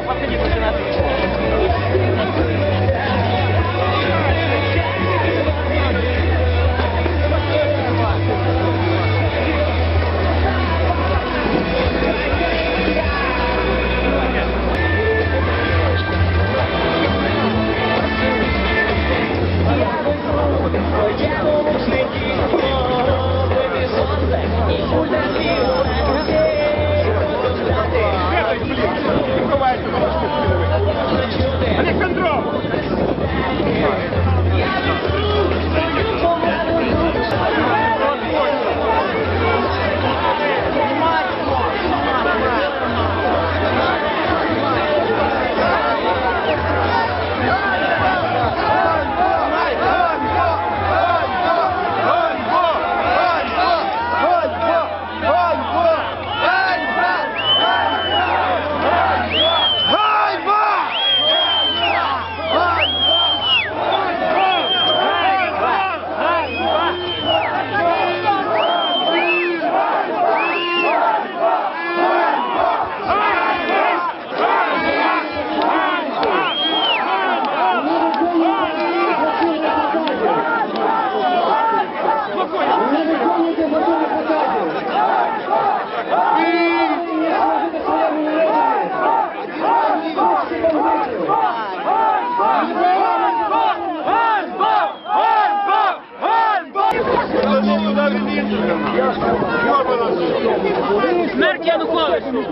を勝手に進め Смерть Януковичу!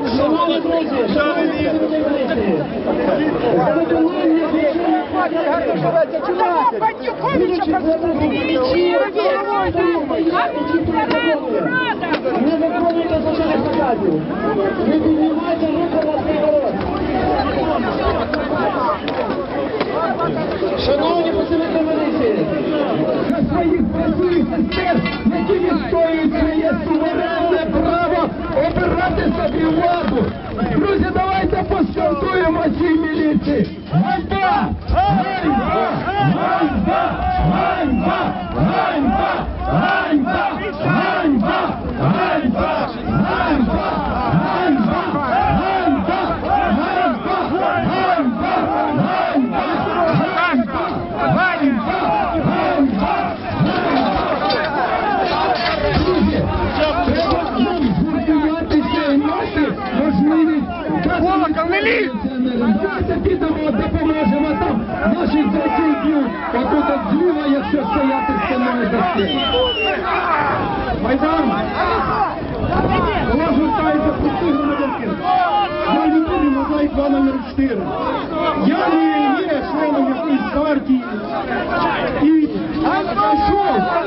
Не виконуйте злочинних наказів. Не піднімайте руку на свій народ. Шановні працівники міліції, на своїх працюють Forte! Raimba! Raimba! Raimba! Raimba! Raimba! Raimba! Raimba! Raimba! Raimba! Come on, come on, давайте підемо, допоможемо там. Наші зайці б'ють. Отут от зліва, якщо стояти спиною за стіл. Майдан! Розгортається пустих громадянки. Я ютубі мозаїк 2 номер 4. Я не є членом якоїсь партії. І пішов.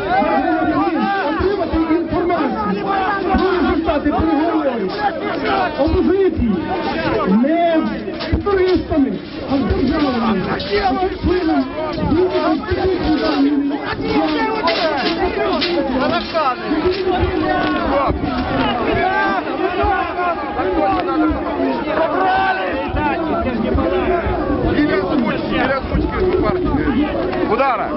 Удара!